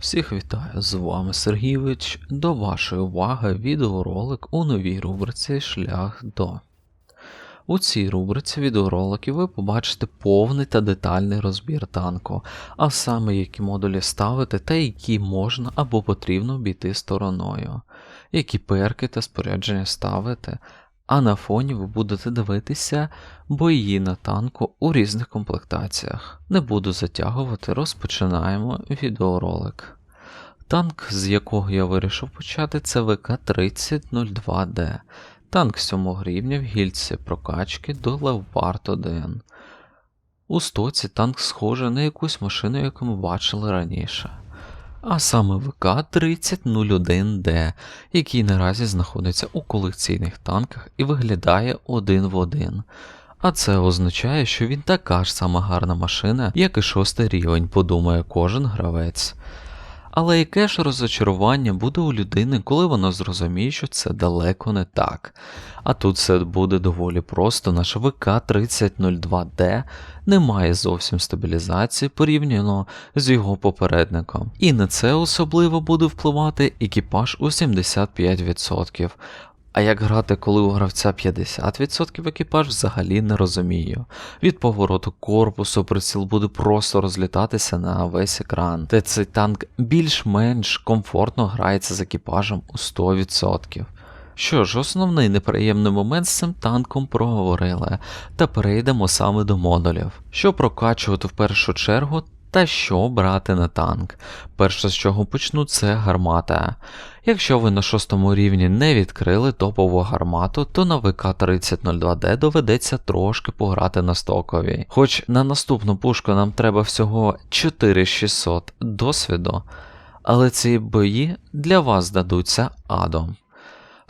Всіх вітаю, з вами Сергійович. До вашої уваги відеоролик у новій рубриці Шлях до. У цій рубриці відеороликів ви побачите повний та детальний розбір танку, а саме які модулі ставити та які можна або потрібно обійти стороною, які перки та спорядження ставити, а на фоні ви будете дивитися бої на танку у різних комплектаціях. Не буду затягувати, розпочинаємо відеоролик. Танк, з якого я вирішив почати, це ВК-3002D. Танк 7 рівня в гільці прокачки до Левпарт 1. У стоці танк схожий на якусь машину, яку ми бачили раніше. А саме ВК-3001Д, який наразі знаходиться у колекційних танках і виглядає один в один. А це означає, що він така ж сама гарна машина, як і шостий рівень, подумає кожен гравець. Але яке ж розочарування буде у людини, коли вона зрозуміє, що це далеко не так. А тут все буде доволі просто, наш ВК-3002D не має зовсім стабілізації порівняно з його попередником. І на це особливо буде впливати екіпаж у 75%. А як грати, коли у гравця 50% екіпаж, взагалі не розумію. Від повороту корпусу приціл буде просто розлітатися на весь екран, де цей танк більш-менш комфортно грається з екіпажем у 100%. Що ж, основний неприємний момент з цим танком проговорили, та перейдемо саме до модулів. Що прокачувати в першу чергу, та що брати на танк. Перше, з чого почну, це гармата. Якщо ви на шостому рівні не відкрили топову гармату, то на ВК-3002D доведеться трошки пограти на стоковій. Хоч на наступну пушку нам треба всього 4600 досвіду, але ці бої для вас здадуться адом.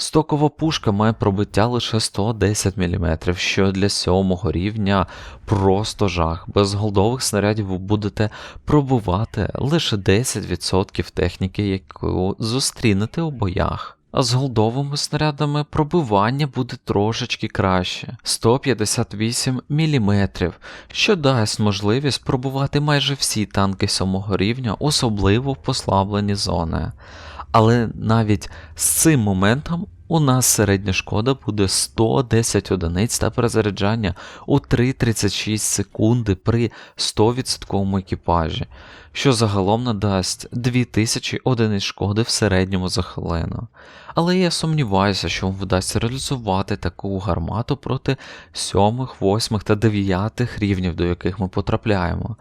Стокова пушка має пробиття лише 110 мм, що для сьомого рівня просто жах. Без голдових снарядів ви будете пробувати лише 10% техніки, яку зустрінете у боях. А з голдовими снарядами пробивання буде трошечки краще 158 мм, що дасть можливість пробувати майже всі танки сьомого рівня, особливо в послаблені зони. Але навіть з цим моментом у нас середня шкода буде 110 одиниць та перезаряджання у 3,36 секунди при 100% екіпажі, що загалом надасть 2000 одиниць шкоди в середньому за хвилину. Але я сумніваюся, що вам вдасться реалізувати таку гармату проти 7, 8 та 9 рівнів, до яких ми потрапляємо.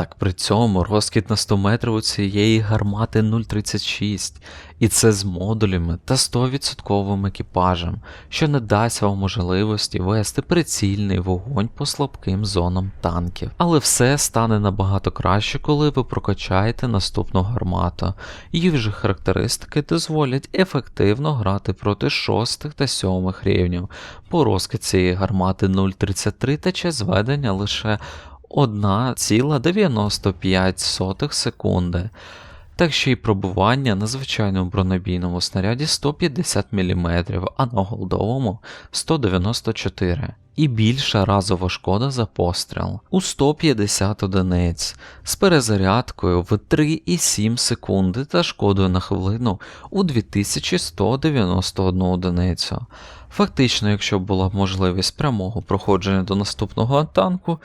Так при цьому розкид на 100 метрів у цієї гармати 0,36, і це з модулями та 100% екіпажем, що не дасть вам можливості вести прицільний вогонь по слабким зонам танків. Але все стане набагато краще, коли ви прокачаєте наступну гармату. Її вже характеристики дозволять ефективно грати проти 6 та 7 рівнів, бо розкид цієї гармати 0,33 та час зведення лише 1,95 секунди. Так ще й пробування на звичайному бронебійному снаряді 150 мм, а на голдовому 194 і більша разова шкода за постріл у 150 одиниць з перезарядкою в 3,7 секунди та шкодою на хвилину у 2191 одиницю. Фактично, якщо б була можливість прямого проходження до наступного танку,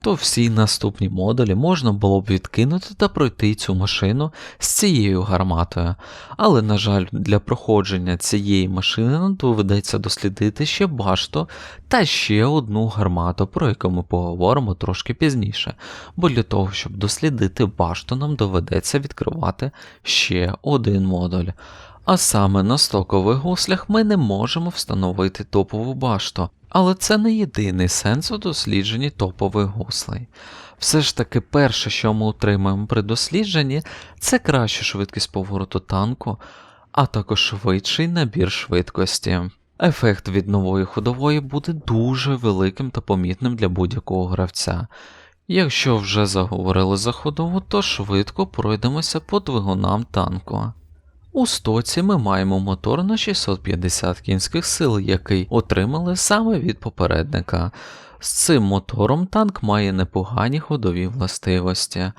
то всі наступні модулі можна було б відкинути та пройти цю машину з цією гарматою. Але, на жаль, для проходження цієї машини нам доведеться дослідити ще башту та ще одну гармату, про яку ми поговоримо трошки пізніше. Бо для того, щоб дослідити башту, нам доведеться відкривати ще один модуль. А саме на стокових гуслях ми не можемо встановити топову башту, але це не єдиний сенс у дослідженні топових гуслей. Все ж таки, перше, що ми отримаємо при дослідженні, це краща швидкість повороту танку, а також швидший набір швидкості. Ефект від нової ходової буде дуже великим та помітним для будь-якого гравця. Якщо вже заговорили за ходову, то швидко пройдемося по двигунам танку. У стоці ми маємо мотор на 650 кінських сил, який отримали саме від попередника. З цим мотором танк має непогані ходові властивості.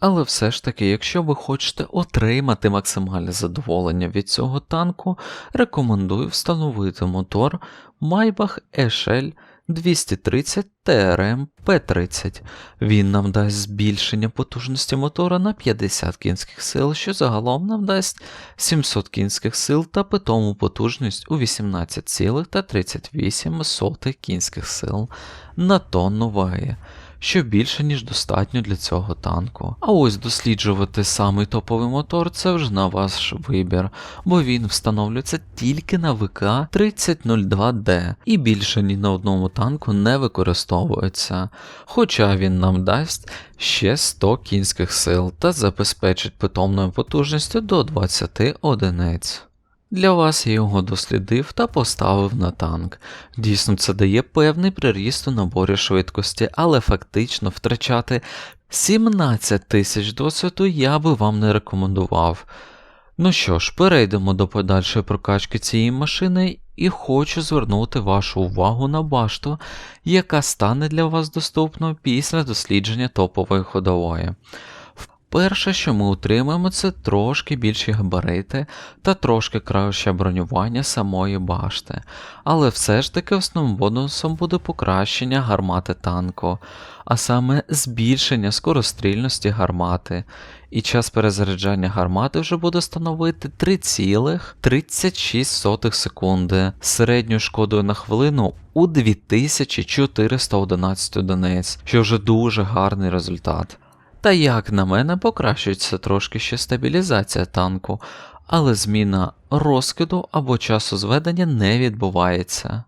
Але все ж таки, якщо ви хочете отримати максимальне задоволення від цього танку, рекомендую встановити мотор Maybach ESHL 230 трм п 30 Він нам дасть збільшення потужності мотора на 50 кінських сил, що загалом нам дасть 700 кінських сил та питому потужність у 18,38 кінських сил на тонну ваги що більше, ніж достатньо для цього танку. А ось досліджувати самий топовий мотор це вже на ваш вибір, бо він встановлюється тільки на ВК 3002D і більше ні на одному танку не використовується, хоча він нам дасть ще 100 кінських сил та забезпечить питомною потужністю до 20 одиниць. Для вас я його дослідив та поставив на танк. Дійсно, це дає певний приріст у наборі швидкості, але фактично втрачати 17 тисяч досвіду я би вам не рекомендував. Ну що ж, перейдемо до подальшої прокачки цієї машини і хочу звернути вашу увагу на башту, яка стане для вас доступною після дослідження топової ходової. Перше, що ми отримаємо, це трошки більші габарити та трошки краще бронювання самої башти, але все ж таки основним бонусом буде покращення гармати танку, а саме збільшення скорострільності гармати, і час перезаряджання гармати вже буде становити 3,36 секунди середньою шкодою на хвилину у 2411 одиниць, що вже дуже гарний результат. Та як на мене, покращується трошки ще стабілізація танку, але зміна розкиду або часу зведення не відбувається.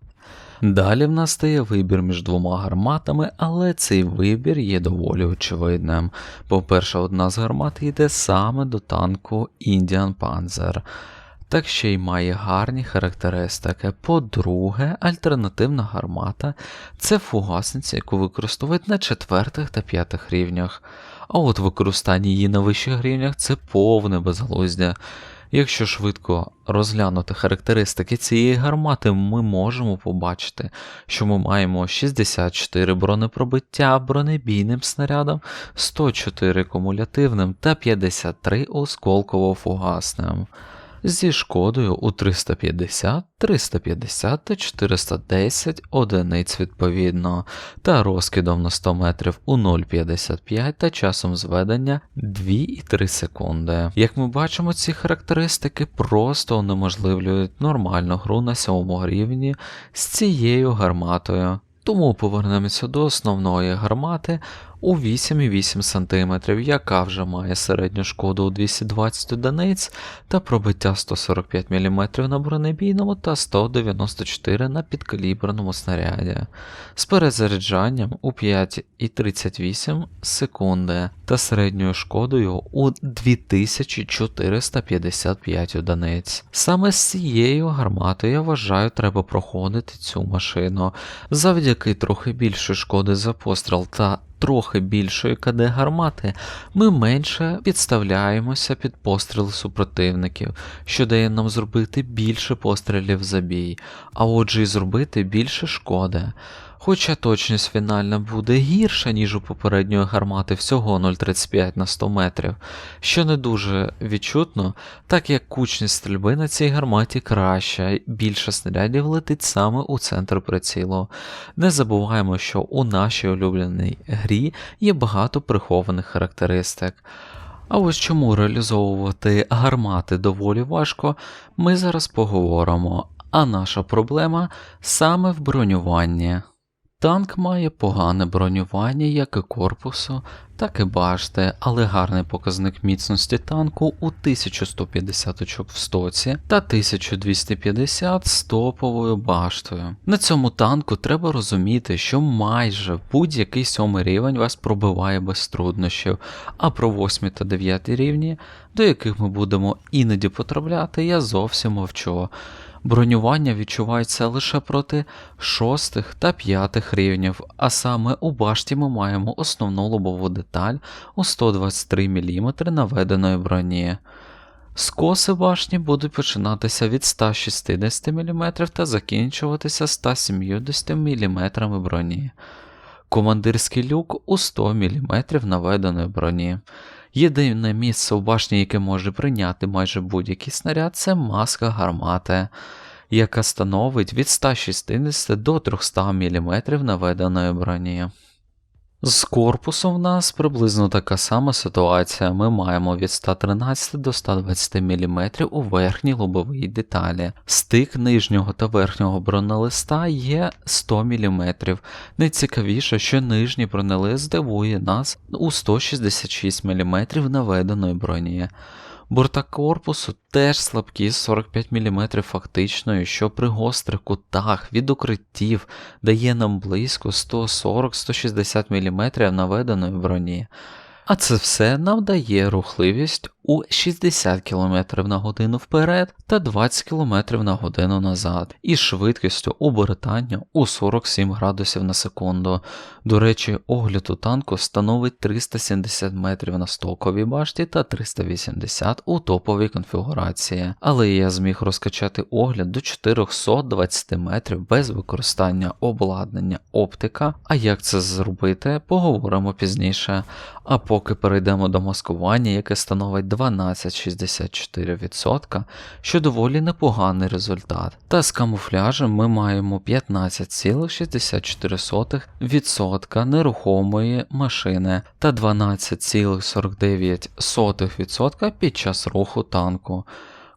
Далі в нас стає вибір між двома гарматами, але цей вибір є доволі очевидним. По-перше, одна з гармат йде саме до танку Indian Panzer, так ще й має гарні характеристики. По-друге, альтернативна гармата це фугасниця, яку використовують на четвертих та п'ятих рівнях а от використання її на вищих рівнях це повне безглуздя. Якщо швидко розглянути характеристики цієї гармати, ми можемо побачити, що ми маємо 64 бронепробиття бронебійним снарядом, 104 кумулятивним та 53 осколково-фугасним зі шкодою у 350, 350 та 410 одиниць відповідно, та розкидом на 100 метрів у 0,55 та часом зведення 2,3 секунди. Як ми бачимо, ці характеристики просто унеможливлюють нормальну гру на 7 рівні з цією гарматою. Тому повернемося до основної гармати у 8,8 см, яка вже має середню шкоду у 220 одиниць та пробиття 145 мм на бронебійному та 194 на підкаліберному снаряді, з перезаряджанням у 5,38 секунди та середньою шкодою у 2455 одиниць. Саме з цією гарматою я вважаю, треба проходити цю машину завдяки трохи більшої шкоди за постріл та трохи більшої КД гармати, ми менше підставляємося під постріли супротивників, що дає нам зробити більше пострілів за бій, а отже і зробити більше шкоди. Хоча точність фінальна буде гірша, ніж у попередньої гармати всього 0,35 на 100 метрів, що не дуже відчутно, так як кучність стрільби на цій гарматі краща, більше снарядів летить саме у центр прицілу. Не забуваємо, що у нашій улюбленій грі є багато прихованих характеристик. А ось чому реалізовувати гармати доволі важко, ми зараз поговоримо, а наша проблема саме в бронюванні. Танк має погане бронювання як і корпусу, так і башти, але гарний показник міцності танку у 1150 очок в стоці та 1250 з топовою баштою. На цьому танку треба розуміти, що майже будь-який сьомий рівень вас пробиває без труднощів, а про 8 та 9 рівні, до яких ми будемо іноді потрапляти, я зовсім мовчу. Бронювання відчувається лише проти шостих та п'ятих рівнів, а саме у башті ми маємо основну лобову деталь у 123 мм наведеної броні. Скоси башні будуть починатися від 160 мм та закінчуватися 170 мм броні. Командирський люк у 100 мм наведеної броні. Єдине місце у башні, яке може прийняти майже будь-який снаряд, це маска гармати, яка становить від 160 до 300 мм наведеної броні. З корпусом в нас приблизно така сама ситуація. Ми маємо від 113 до 120 мм у верхній лобовій деталі. Стик нижнього та верхнього бронелиста є 100 мм. Найцікавіше, що нижній бронелист дивує нас у 166 мм наведеної броні. Борта корпусу теж слабкі 45 мм фактично, що при гострих кутах від укриттів дає нам близько 140-160 мм наведеної броні. А це все нам дає рухливість у 60 км на годину вперед та 20 км на годину назад, і швидкістю обертання у 47 градусів на секунду. До речі, огляд у танку становить 370 метрів на стоковій башті та 380 у топовій конфігурації, але я зміг розкачати огляд до 420 метрів без використання обладнання оптика. А як це зробити, поговоримо пізніше. А поки перейдемо до маскування, яке становить 12,64%, що доволі непоганий результат. Та з камуфляжем ми маємо 15,64% нерухомої машини та 12,49% під час руху танку.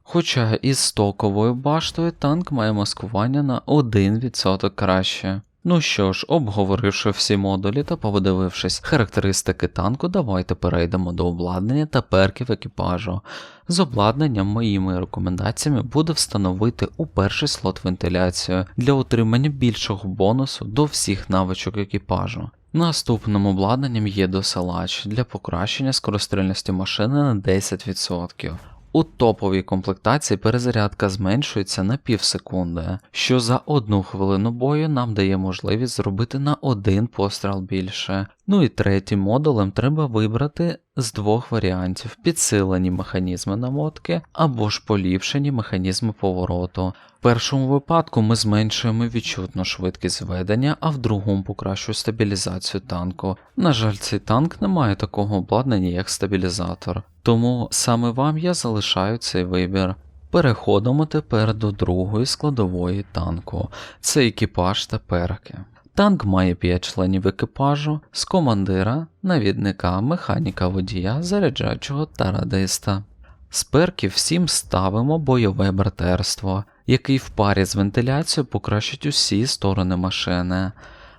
Хоча із стоковою баштою танк має маскування на 1% краще. Ну що ж, обговоривши всі модулі та подивившись характеристики танку, давайте перейдемо до обладнання та перків екіпажу. З обладнанням моїми рекомендаціями буде встановити у перший слот вентиляцію для отримання більшого бонусу до всіх навичок екіпажу. Наступним обладнанням є досилач для покращення скорострільності машини на 10%. У топовій комплектації перезарядка зменшується на пів секунди, що за одну хвилину бою нам дає можливість зробити на один постріл більше. Ну і третім модулем треба вибрати з двох варіантів: підсилені механізми намотки або ж поліпшені механізми повороту. В першому випадку ми зменшуємо відчутну швидкість ведення, а в другому покращує стабілізацію танку. На жаль, цей танк не має такого обладнання, як стабілізатор, тому саме вам я залишаю цей вибір. Переходимо тепер до другої складової танку, це екіпаж та перки. Танк має 5 членів екіпажу з командира, навідника, механіка водія, заряджачого та радиста. З перків всім ставимо бойове братерство, який в парі з вентиляцією покращить усі сторони машини.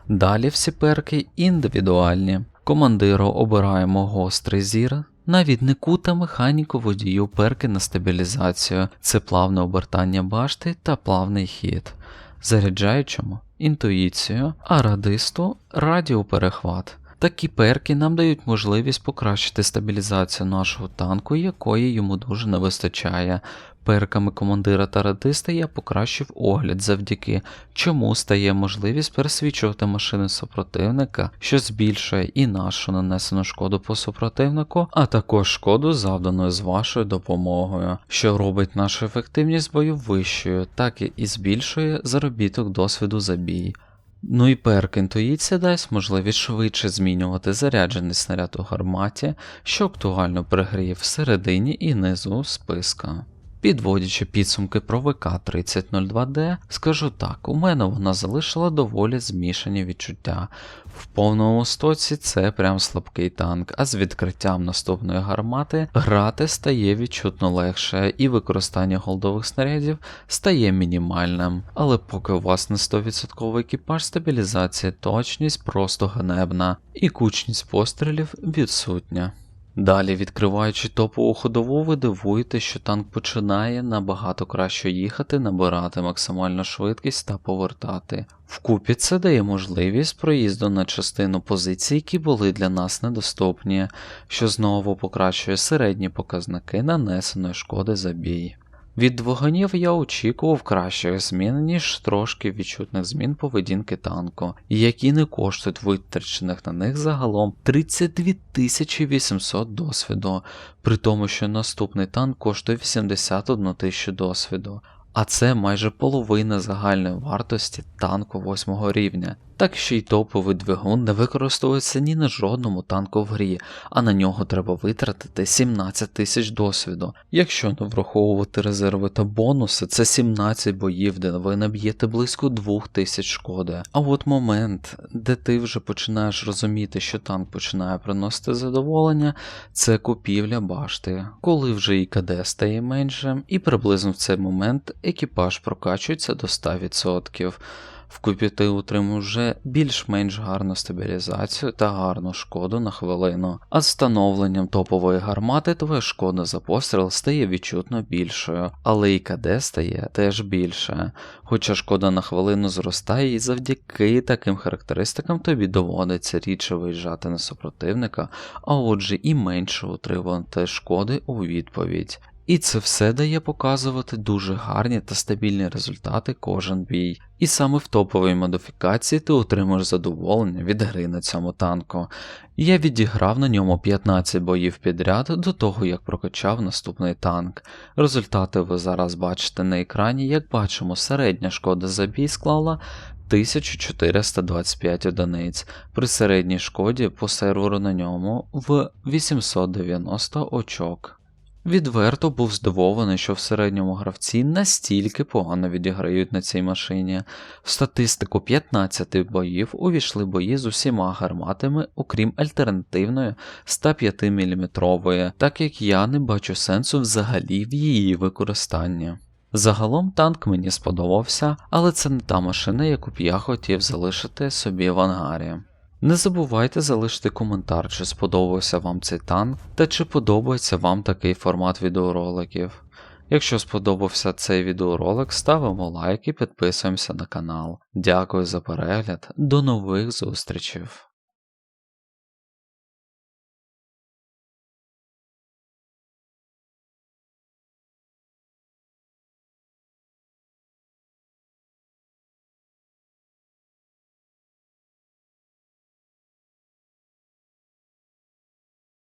Далі всі перки індивідуальні. Командиру обираємо гострий зір, навіднику та механіку водію перки на стабілізацію, це плавне обертання башти та плавний хід, заряджаючому інтуїцію, а радисту радіоперехват. Такі перки нам дають можливість покращити стабілізацію нашого танку, якої йому дуже не вистачає. Перками командира та радиста я покращив огляд, завдяки чому стає можливість пересвічувати машини супротивника, що збільшує і нашу нанесену шкоду по супротивнику, а також шкоду завдану з вашою допомогою, що робить нашу ефективність бою вищою, так і збільшує заробіток досвіду за бій. Ну і перк інтуїція дасть можливість швидше змінювати заряджений снаряд у гарматі, що актуально пригріє всередині і низу списка. Підводячи підсумки про ВК-3002D, скажу так, у мене вона залишила доволі змішані відчуття. В повному стоці це прям слабкий танк, а з відкриттям наступної гармати грати стає відчутно легше, і використання голдових снарядів стає мінімальним. Але поки у вас не 100% екіпаж, стабілізація, точність просто ганебна, і кучність пострілів відсутня. Далі, відкриваючи топову ходову, ви дивуєте, що танк починає набагато краще їхати, набирати максимальну швидкість та повертати. Вкупі це дає можливість проїзду на частину позицій, які були для нас недоступні, що знову покращує середні показники нанесеної шкоди за бій. Від двоганів я очікував кращих змін, ніж трошки відчутних змін поведінки танку, які не коштують витрачених на них загалом 32 800 досвіду, при тому, що наступний танк коштує 81 тисячу досвіду, а це майже половина загальної вартості танку 8 рівня. Так ще й топовий двигун не використовується ні на жодному танку в грі, а на нього треба витратити 17 тисяч досвіду. Якщо не враховувати резерви та бонуси, це 17 боїв, де ви наб'єте близько 2000 шкоди. А от момент, де ти вже починаєш розуміти, що танк починає приносити задоволення, це купівля башти, коли вже і КД стає меншим, і приблизно в цей момент екіпаж прокачується до 100%. Вкупі ти утримуєш вже більш-менш гарну стабілізацію та гарну шкоду на хвилину, а з встановленням топової гармати твоя шкода за постріл стає відчутно більшою, але і КД стає теж більше. Хоча шкода на хвилину зростає, і завдяки таким характеристикам тобі доводиться рідше виїжджати на супротивника, а отже і менше утримувати шкоди у відповідь. І це все дає показувати дуже гарні та стабільні результати кожен бій. І саме в топовій модифікації ти отримаєш задоволення від гри на цьому танку. Я відіграв на ньому 15 боїв підряд до того, як прокачав наступний танк. Результати ви зараз бачите на екрані, як бачимо, середня шкода за бій склала 1425 одиниць, при середній шкоді по серверу на ньому в 890 очок. Відверто був здивований, що в середньому гравці настільки погано відіграють на цій машині. В статистику 15 боїв увійшли бої з усіма гарматами, окрім альтернативної 105 мм, так як я не бачу сенсу взагалі в її використанні. Загалом танк мені сподобався, але це не та машина, яку б я хотів залишити собі в ангарі. Не забувайте залишити коментар, чи сподобався вам цей танк, та чи подобається вам такий формат відеороликів. Якщо сподобався цей відеоролик, ставимо лайк і підписуємося на канал. Дякую за перегляд, до нових зустрічей!